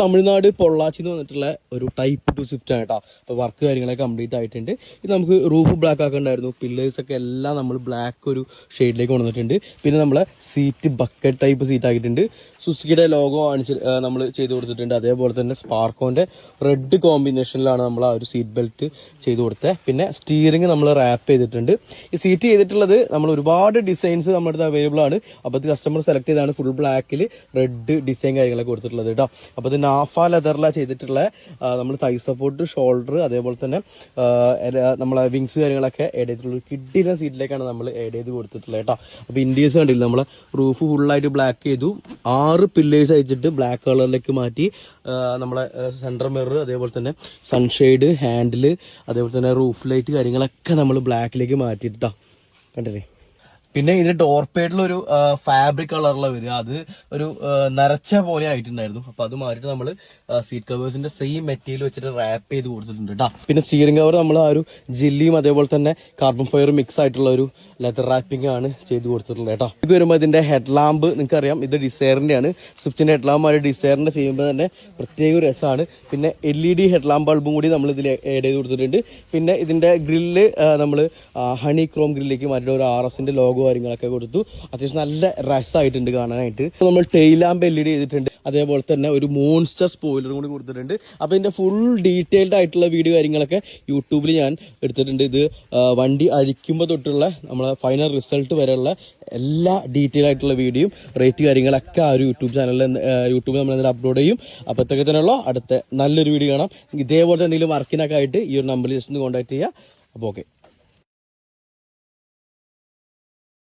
തമിഴ്നാട് പൊള്ളാച്ചിന്ന് വന്നിട്ടുള്ള ഒരു type two Swift ആണ് കേട്ടോ. അപ്പോൾ വർക്ക് കാര്യങ്ങളൊക്കെ കംപ്ലീറ്റ് ആയിട്ടുണ്ട്. ഇത് നമുക്ക് റൂഫ് ബ്ലാക്ക് ആക്കണ്ടായിരുന്നു. പില്ലേഴ്സ് ഒക്കെ എല്ലാം നമ്മൾ ബ്ലാക്ക് ഒരു ഷെയ്ഡിലേക്ക് കൊണ്ടുവന്നിട്ടുണ്ട്. പിന്നെ നമ്മളെ സീറ്റ് ബക്കറ്റ് ടൈപ്പ് സീറ്റ് ആക്കിയിട്ടുണ്ട്. സുസുക്കിയുടെ ലോഗോ കാണിച്ച് നമ്മൾ ചെയ്ത് കൊടുത്തിട്ടുണ്ട്. അതേപോലെ തന്നെ സ്പാർക്കോന്റെ റെഡ് കോമ്പിനേഷനിലാണ് നമ്മൾ ആ ഒരു സീറ്റ് ബെൽറ്റ് ചെയ്ത് കൊടുത്തത് പിന്നെ സ്റ്റിയറിംഗ് നമ്മൾ റാപ്പ് ചെയ്തിട്ടുണ്ട്. ഈ സീറ്റ് ചെയ്തിട്ടുള്ളത് നമ്മൾ ഒരുപാട് ഡിസൈൻസ് നമ്മുടെ അടുത്ത് അവൈലബിൾ ആണ്. അപ്പോൾ കസ്റ്റമർ സെലക്ട് ചെയ്താണ് ഫുൾ ബ്ലാക്കിൽ റെഡ് ഡിസൈൻ കാര്യങ്ങളൊക്കെ കൊടുത്തിട്ടുള്ളത് കേട്ടോ. അപ്പോൾ നാഫ ലെതറില ചെയ്തിട്ടുള്ള. നമ്മൾ തൈ സപ്പോർട്ട് ഷോൾഡർ അതേപോലെ തന്നെ നമ്മളെ വിങ്സ് കാര്യങ്ങളൊക്കെ ആഡ് ചെയ്തിട്ടുള്ള കിഡിലെ സീറ്റിലേക്കാണ് നമ്മൾ ആഡ് ചെയ്ത് കൊടുത്തിട്ടുള്ളത് കേട്ടോ. അപ്പോൾ ഇന്ത്യസ് കണ്ടില്ല നമ്മളെ റൂഫ് ഫുള്ളായിട്ട് ബ്ലാക്ക് ചെയ്തു. ആറ് പില്ലേഴ്സ് അയച്ചിട്ട് ബ്ലാക്ക് കളറിലേക്ക് മാറ്റി നമ്മളെ സെൻട്രൽ മിറർ അതേപോലെ തന്നെ സൺഷെയ്ഡ് ഹാൻഡിൽ അതേപോലെ തന്നെ റൂഫ് ലൈറ്റ് കാര്യങ്ങളൊക്കെ നമ്മൾ ബ്ലാക്കിലേക്ക് മാറ്റിയിട്ടാ. കണ്ടില്ലേ? പിന്നെ ഇതിന് ഒരു ഫാബ്രിക് കളറുള്ള വരിക. അത് ഒരു നരച്ച പോലെ ആയിട്ടുണ്ടായിരുന്നു. അപ്പൊ അത് മാറ്റിട്ട് നമ്മൾ സീറ്റ് കവേഴ്സിന്റെ സെയിം മെറ്റീരിയൽ വെച്ചിട്ട് റാപ്പ് ചെയ്ത് കൊടുത്തിട്ടുണ്ട് കേട്ടോ പിന്നെ സ്റ്റിയറിംഗ് കവർ നമ്മൾ ആ ഒരു ജില്ലിയും അതേപോലെ തന്നെ കാർബൺ ഫയർ മിക്സ് ആയിട്ടുള്ള ഒരു ലെതർ റാപ്പിംഗ് ആണ് ചെയ്ത് കൊടുത്തിട്ടുള്ളത് കേട്ടോ ഇത് വരുമ്പോൾ ഇതിന്റെ ഹെഡ് ലാമ്പ് നിങ്ങൾക്ക് അറിയാം ഇത് ഡിസൈറിന്റെ ആണ് സ്വിഫ്റ്റിന്റെ ഹെഡ് ലാമ്പ് ആണ് ഡിസൈറിന്റെ ചെയ്യുമ്പോൾ തന്നെ പ്രത്യേക ഒരു രസമാണ്. പിന്നെ L E D head lamp ബൾബും കൂടി നമ്മൾ ഇതിൽ ആഡ് ചെയ്ത് കൊടുത്തിട്ടുണ്ട്. പിന്നെ ഇതിന്റെ ഗ്രില്ല് നമ്മൾ ഹണി ക്രോം ഗ്രില്ലിലേക്ക് മാറ്റിയിട്ട് ഒരു ആർ എസിന്റെ ലോഗോ കാര്യങ്ങളൊക്കെ കൊടുത്തു. അത്യാവശ്യം നല്ല രസമായിട്ടുണ്ട് കാണാനായിട്ട്. നമ്മൾ ടെയിലാമ്പ് എൽ ഇ ഡി ചെയ്തിട്ടുണ്ട്. അതേപോലെ തന്നെ ഒരു മോൺസ്റ്റർ സ്പോയിലറും കൂടി കൊടുത്തിട്ടുണ്ട്. അപ്പോൾ ഇതിന്റെ ഫുൾ ഡീറ്റെയിൽഡ് ആയിട്ടുള്ള വീഡിയോ കാര്യങ്ങളൊക്കെ യൂട്യൂബിൽ ഞാൻ എടുത്തിട്ടുണ്ട്. ഇത് വണ്ടി അഴിക്കുമ്പോൾ തൊട്ടുള്ള നമ്മളെ ഫൈനൽ റിസൾട്ട് വരെയുള്ള എല്ലാ ഡീറ്റെയിൽ ആയിട്ടുള്ള വീഡിയോയും റേറ്റ് കാര്യങ്ങളൊക്കെ ആ ഒരു യൂട്യൂബ് ചാനലിൽ യൂട്യൂബിൽ നമ്മൾ എന്തെങ്കിലും അപ്ലോഡ് ചെയ്യും. അപ്പോഴത്തേക്ക് തന്നെയുള്ള. അടുത്ത നല്ലൊരു വീഡിയോ കാണാം. ഇതേപോലെ എന്തെങ്കിലും വർക്കിനൊക്കെ ആയിട്ട് ഈ ഒരു നമ്പറിൽ ജസ്റ്റ് ഒന്ന് കോൺടാക്ട് ചെയ്യുക. അപ്പോൾ ഓക്കെ